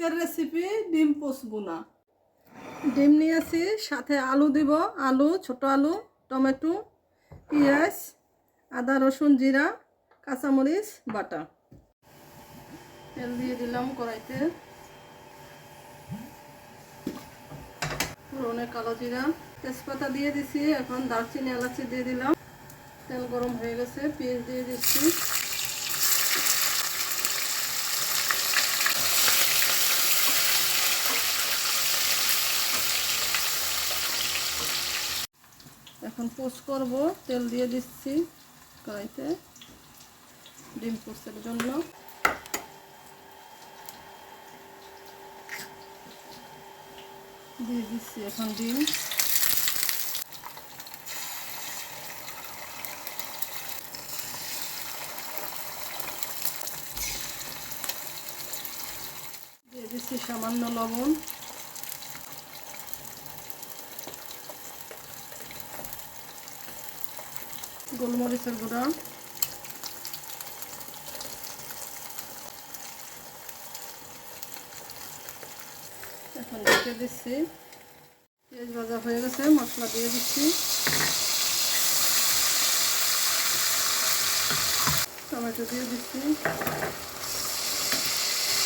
আজকের রেসিপি ডিম পোস্ট বোনা ডিম নিয়েছি সাথে আলু দিব, আলু, ছোট আলু, টমেটো, পেঁয়াজ, আদা, রসুন, জিরা, কাঁচামরিচ, বাটা। তেল দিয়ে দিলাম কড়াইতে। পুরনে কালো জিরা। তেজপাতা দিয়ে দিছি, এখন দারচিনি, এলাচি দিয়ে দিলাম। তেল গরম হয়ে গেছে, পেঁয়াজ দিয়ে দিচ্ছি। এখন পোস্ট করব, তেল দিয়ে দিচ্ছি কড়াইতে ডিম পোস্টের জন্য। দিয়ে দিচ্ছি এখন ডিম। দিয়ে দিচ্ছি সামান্য লবণ। গোলমরিচের গুঁড়া। এখন ঢেকে দিচ্ছি। পেঁয়াজ ভাজা হয়ে গেছে, মশলা দিয়ে দিচ্ছি। টমেটো দিয়ে দিচ্ছি।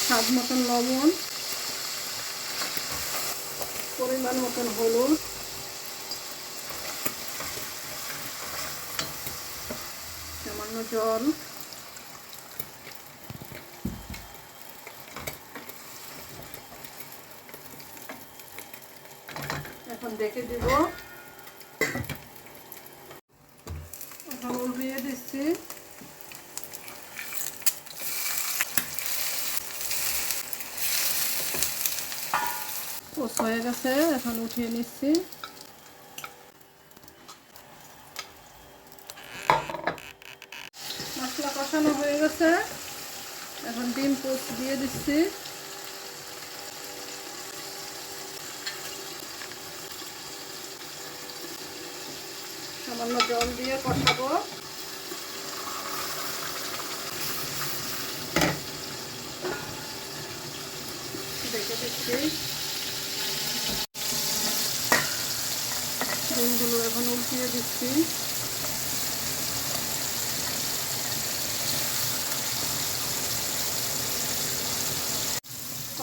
স্বাদ মতন লবণ। পরিমাণ মতন হলুদ সামান্য জল এখন দেখে দিব। এখন উল্টিয়ে দিচ্ছি। হয়ে গেছে এখন উঠিয়ে নিচ্ছি মশলা কষানো হয়ে গেছে এখন ডিম পোস্ট দিয়ে দিচ্ছি। সামান্য জল দিয়ে কষাবো। দেখে দিচ্ছি। ডিমগুলো এখন উল্টিয়ে দিচ্ছি।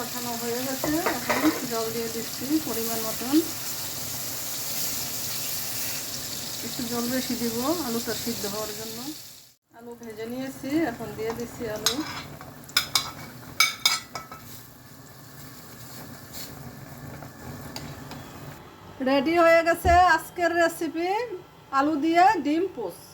কষানো হয়ে গেছে। এখন জল দিয়ে দিচ্ছি পরিমাণ মতন। একটু জল বেশি দিব, আলুটা সিদ্ধ হওয়ার জন্য। আলু ভেজে নিয়েছি, এখন দিয়ে দিচ্ছি আলু। রেডি হয়ে গেছে আজকের রেসিপি আলু দিয়ে ডিম পোস্ট